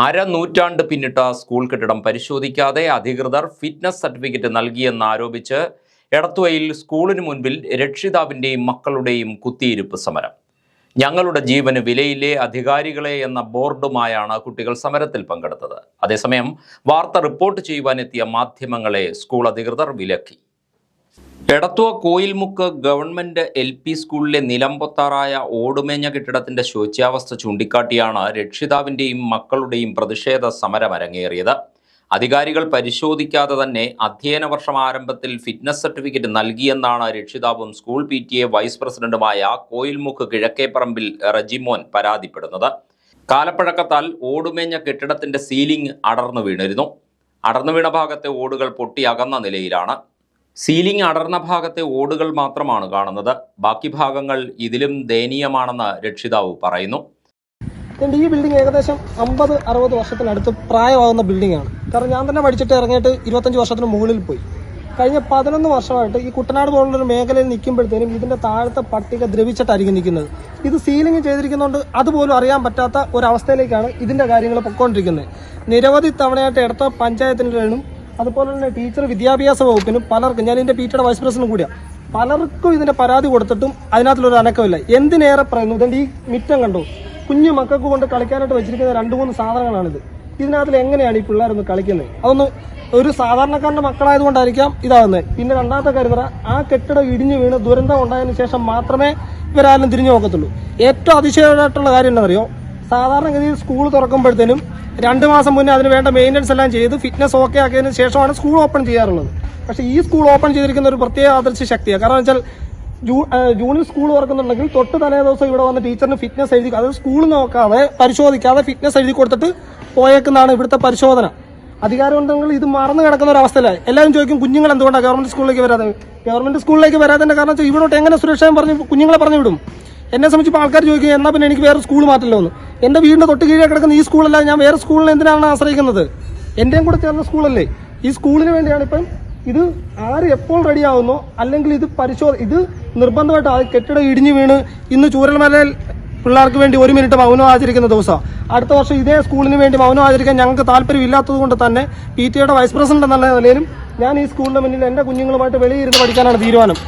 അരനൂറ്റാണ്ട് പിന്നിട്ട സ്കൂൾ കെട്ടിടം പരിശോധിക്കാതെ അധികൃതർ ഫിറ്റ്നസ് സർട്ടിഫിക്കറ്റ് നൽകിയെന്നാരോപിച്ച് എടത്തുവയിൽ സ്കൂളിന് മുൻപിൽ രക്ഷിതാവിന്റെയും മക്കളുടെയും കുത്തിയിരിപ്പ് സമരം. ഞങ്ങളുടെ ജീവന് വിലയിലെ അധികാരികളെ എന്ന ബോർഡുമായാണ് കുട്ടികൾ സമരത്തിൽ പങ്കെടുത്തത്. അതേസമയം വാർത്ത റിപ്പോർട്ട് ചെയ്യുവാനെത്തിയ മാധ്യമങ്ങളെ സ്കൂൾ അധികൃതർ വിലക്കി. Edathuva Koyilmukku government L P സ്കൂളിലെ നിലമ്പൊത്താറായ ഓടുമേഞ്ഞ കെട്ടിടത്തിന്റെ ശോച്യാവസ്ഥ ചൂണ്ടിക്കാട്ടിയാണ് രക്ഷിതാവിന്റെയും മക്കളുടെയും പ്രതിഷേധ സമരം അരങ്ങേറിയത്. അധികാരികൾ പരിശോധിക്കാതെ തന്നെ അധ്യയന വർഷം ആരംഭത്തിൽ ഫിറ്റ്നസ് സർട്ടിഫിക്കറ്റ് നൽകിയെന്നാണ് രക്ഷിതാവും school P T A vice പ്രസിഡന്റുമായ കോയിൽമുക്ക് കിഴക്കേപ്പറമ്പിൽ റജിമോൻ പരാതിപ്പെടുന്നത്. കാലപ്പഴക്കത്താൽ ഓടുമേഞ്ഞ കെട്ടിടത്തിന്റെ സീലിംഗ് അടർന്നു വീണിരുന്നു. അടർന്നു വീണ ഭാഗത്തെ ഓടുകൾ പൊട്ടി അകന്ന നിലയിലാണ്. സീലിംഗ് അടർന്ന ഭാഗത്തെ ഓടുകൾ മാത്രമാണ് കാണുന്നത്. ബാക്കി ഭാഗങ്ങൾ ഇതിലും ദയനീയമാണെന്ന് രക്ഷിതാവ് പറയുന്നു. ഈ ബിൽഡിംഗ് ഏകദേശം അമ്പത് അറുപത് വർഷത്തിനടുത്ത് പ്രായമാകുന്ന ബിൽഡിംഗ് ആണ്. കാരണം ഞാൻ തന്നെ പഠിച്ചിട്ട് ഇറങ്ങിയിട്ട് ഇരുപത്തഞ്ച് വർഷത്തിന് മുകളിൽ പോയി. കഴിഞ്ഞ പതിനൊന്ന് വർഷമായിട്ട് ഈ കുട്ടനാട് പോലുള്ളൊരു മേഖലയിൽ നിൽക്കുമ്പോഴത്തേനും ഇതിന്റെ താഴത്തെ പട്ടിക ദ്രവിച്ചിട്ടായിരിക്കും നിൽക്കുന്നത്. ഇത് സീലിംഗ് ചെയ്തിരിക്കുന്നതുകൊണ്ട് അതുപോലും അറിയാൻ പറ്റാത്ത ഒരവസ്ഥയിലേക്കാണ് ഇതിന്റെ കാര്യങ്ങൾ പൊക്കോണ്ടിരിക്കുന്നത് നിരവധി തവണയായിട്ട് ഇടത്ത പഞ്ചായത്തിനും അതുപോലെ തന്നെ ടീച്ചർ വിദ്യാഭ്യാസ വകുപ്പിനും പലർക്കും ഞാൻ ഇതിന്റെ പീറ്റയുടെ വൈസ് പ്രസിഡന്റ് കൂടിയാണ് പലർക്കും ഇതിന്റെ പരാതി കൊടുത്തിട്ടും അതിനകത്തുള്ളൊരു അനക്കമില്ല. എന്തിനേറെ പറയുന്നു ഇതിന്റെ ഈ മിറ്റം കണ്ടു? കുഞ്ഞു മക്കൾക്ക് കൊണ്ട് കളിക്കാനായിട്ട് വെച്ചിരിക്കുന്ന രണ്ട് മൂന്ന് സാധനങ്ങളാണിത്. ഇതിനകത്തിൽ എങ്ങനെയാണ് ഈ പിള്ളേരൊന്ന് കളിക്കുന്നത്? അതൊന്ന് ഒരു സാധാരണക്കാരന്റെ മക്കളായതുകൊണ്ടായിരിക്കാം ഇതാവുന്നത് പിന്നെ രണ്ടാമത്തെ കാര്യം പറ ആ കെട്ടിടം ഇടിഞ്ഞു വീണ് ദുരന്തം ഉണ്ടായതിനു ശേഷം മാത്രമേ ഇവരാരും തിരിഞ്ഞു നോക്കത്തുള്ളൂ. ഏറ്റവും അതിശയമായിട്ടുള്ള കാര്യം എന്താ പറയുക സാധാരണഗതിയിൽ സ്കൂൾ തുറക്കുമ്പോഴത്തേനും രണ്ട് മാസം മുന്നേ അതിന് വേണ്ട മെയിന്റനൻസ് എല്ലാം ചെയ്ത് ഫിറ്റ്നസ് ഓക്കെ ആക്കിയതിന് ശേഷമാണ് സ്കൂൾ ഓപ്പൺ ചെയ്യാറുള്ളത്. പക്ഷേ ഈ സ്കൂൾ ഓപ്പൺ ചെയ്തിരിക്കുന്ന ഒരു പ്രത്യേക ആദർശ ശക്തിയാണ് കാരണം വെച്ചാൽ ജൂണിൽ സ്കൂൾ തുറക്കുന്നുണ്ടെങ്കിൽ തൊട്ട് തലേ ദിവസം ഇവിടെ വന്ന ടീച്ചറിന് ഫിറ്റ്നസ് എഴുതി അത് സ്കൂളിൽ നോക്കാതെ പരിശോധിക്കാതെ ഫിറ്റ്നസ് എഴുതി കൊടുത്തിട്ട് പോയേക്കുന്നതാണ് ഇവിടുത്തെ പരിശോധന. അധികാരമുണ്ടെങ്കിൽ ഇത് മറന്നു കിടക്കുന്ന ഒരു അവസ്ഥയിലായി എല്ലാവരും ചോദിക്കും കുഞ്ഞുങ്ങൾ എന്തുകൊണ്ടാണ് ഗവൺമെന്റ് സ്കൂളിലേക്ക് വരാതെ? ഗവൺമെന്റ് സ്കൂളിലേക്ക് വരാത്തതിന്റെ കാരണം വെച്ചാൽ ഇവിടോട്ട് എങ്ങനെ സുരക്ഷയും പറഞ്ഞ് കുഞ്ഞുങ്ങളെ പറഞ്ഞു വിടും? എന്നെ സംബന്ധിച്ച് ആൾക്കാർ ചോദിക്കും എന്നാൽ പിന്നെ എനിക്ക് വേറെ സ്കൂൾ മാറ്റില്ലോ എന്ന് എന്റെ വീടിന്റെ തൊട്ട് കീഴേ കിടക്കുന്ന ഈ സ്കൂളല്ല ഞാൻ വേറെ സ്കൂളിനെ എന്തിനാണ് ആശ്രയിക്കുന്നത്? എന്റെയും കൂടെ ചേർന്ന സ്കൂളല്ലേ? ഈ സ്കൂളിന് വേണ്ടിയാണ് ഇപ്പം ഇത് ആര് എപ്പോൾ റെഡിയാവുന്നോ അല്ലെങ്കിൽ ഇത് പരിശോധന ഇത് നിർബന്ധമായിട്ട് ആ കെട്ടിടം ഇടിഞ്ഞു വീണ് ഇന്ന് ചൂരൽമലയിൽ പിള്ളേർക്ക് വേണ്ടി ഒരു മിനിറ്റ് മൗനം ആചരിക്കുന്ന ദിവസം. അടുത്ത വർഷം ഇതേ സ്കൂളിന് വേണ്ടി മൗനം ആചരിക്കാൻ ഞങ്ങൾക്ക് താല്പര്യമില്ലാത്തത് കൊണ്ട് തന്നെ പി ടി എയുടെ വൈസ് പ്രസിഡന്റ് എന്ന നിലയിലും ഞാൻ ഈ സ്കൂളിന്റെ മുന്നിൽ എന്റെ കുഞ്ഞുങ്ങളുമായിട്ട് വെളിയിരുന്ന് പഠിക്കാനാണ് തീരുമാനം.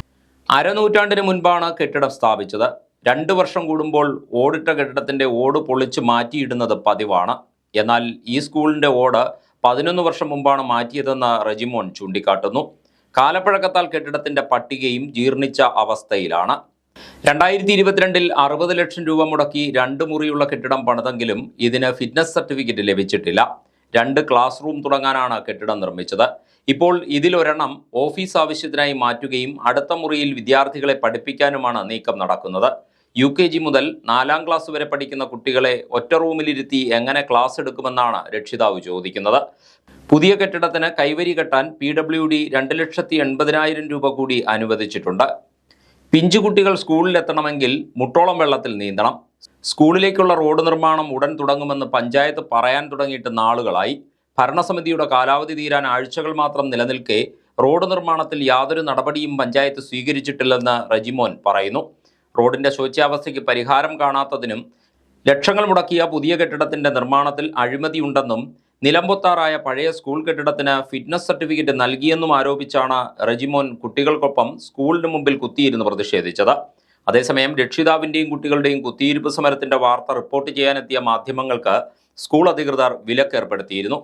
അരനൂറ്റാണ്ടിന് മുൻപാണ് കെട്ടിടം സ്ഥാപിച്ചത്. രണ്ടു വർഷം കൂടുമ്പോൾ ഓടിട്ട കെട്ടിടത്തിന്റെ ഓട് പൊളിച്ച് മാറ്റിയിടുന്നത് പതിവാണ്. എന്നാൽ ഈ സ്കൂളിന്റെ ഓട് പതിനൊന്ന് വർഷം മുമ്പാണ് മാറ്റിയതെന്ന് റെജിമോൻ ചൂണ്ടിക്കാട്ടുന്നു. കാലപ്പഴക്കത്താൽ കെട്ടിടത്തിന്റെ പട്ടികയും ജീർണിച്ച അവസ്ഥയിലാണ്. രണ്ടായിരത്തി ഇരുപത്തിരണ്ടിൽ അറുപത് ലക്ഷം രൂപ മുടക്കി രണ്ട് മുറിയുള്ള കെട്ടിടം പണിതെങ്കിലും ഇതിന് ഫിറ്റ്നസ് സർട്ടിഫിക്കറ്റ് ലഭിച്ചിട്ടില്ല. രണ്ട് ക്ലാസ് റൂം തുടങ്ങാനാണ് കെട്ടിടം നിർമ്മിച്ചത്. ഇപ്പോൾ ഇതിലൊരെണ്ണം ഓഫീസ് ആവശ്യത്തിനായി മാറ്റുകയും അടുത്ത മുറിയിൽ വിദ്യാർത്ഥികളെ പഠിപ്പിക്കാനുമാണ് നീക്കം നടക്കുന്നത്. യു കെ ജി മുതൽ നാലാം ക്ലാസ് വരെ പഠിക്കുന്ന കുട്ടികളെ ഒറ്റ റൂമിലിരുത്തി എങ്ങനെ ക്ലാസ് എടുക്കുമെന്നാണ് രക്ഷിതാവ് ചോദിക്കുന്നത്. പുതിയ കെട്ടിടത്തിന് കൈവരി കെട്ടാൻ പി ഡബ്ല്യു ഡി രണ്ട് ലക്ഷത്തി എൺപതിനായിരം രൂപ കൂടി അനുവദിച്ചിട്ടുണ്ട്. പിഞ്ചുകുട്ടികൾ സ്കൂളിലെത്തണമെങ്കിൽ മുട്ടോളം വെള്ളത്തിൽ നീന്തണം. സ്കൂളിലേക്കുള്ള റോഡ് നിർമ്മാണം ഉടൻ തുടങ്ങുമെന്ന് പഞ്ചായത്ത് പറയാൻ തുടങ്ങിയിട്ട് നാളുകളായി. ഭരണസമിതിയുടെ കാലാവധി തീരാൻ ആഴ്ചകൾ മാത്രം നിലനിൽക്കെ റോഡ് നിർമ്മാണത്തിൽ യാതൊരു നടപടിയും പഞ്ചായത്ത് സ്വീകരിച്ചിട്ടില്ലെന്ന് റജിമോൻ പറയുന്നു. റോഡിന്റെ ശോച്യാവസ്ഥയ്ക്ക് പരിഹാരം കാണാത്തതിനും ലക്ഷങ്ങൾ മുടക്കിയ പുതിയ കെട്ടിടത്തിന്റെ നിർമ്മാണത്തിൽ അഴിമതിയുണ്ടെന്നും നിലമ്പൊത്താറായ പഴയ സ്കൂൾ കെട്ടിടത്തിന് ഫിറ്റ്നസ് സർട്ടിഫിക്കറ്റ് നൽകിയെന്നും ആരോപിച്ചാണ് റെജിമോൻ കുട്ടികൾക്കൊപ്പം സ്കൂളിന് മുമ്പിൽ കുത്തിയിരുന്ന് പ്രതിഷേധിച്ചത്. അതേസമയം രക്ഷിതാവിന്റെയും കുട്ടികളുടെയും കുത്തിയിരിപ്പ് സമരത്തിന്റെ വാർത്ത റിപ്പോർട്ട് ചെയ്യാനെത്തിയ മാധ്യമങ്ങൾക്ക് സ്കൂൾ അധികൃതർ വിലക്കേർപ്പെടുത്തിയിരുന്നു.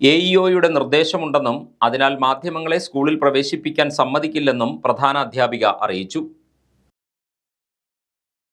എ ഇഒയുടെ നിർദ്ദേശമുണ്ടെന്നും അതിനാൽ മാധ്യമങ്ങളെ സ്കൂളിൽ പ്രവേശിപ്പിക്കാൻ സമ്മതിക്കില്ലെന്നും പ്രധാന അധ്യാപിക അറിയിച്ചു.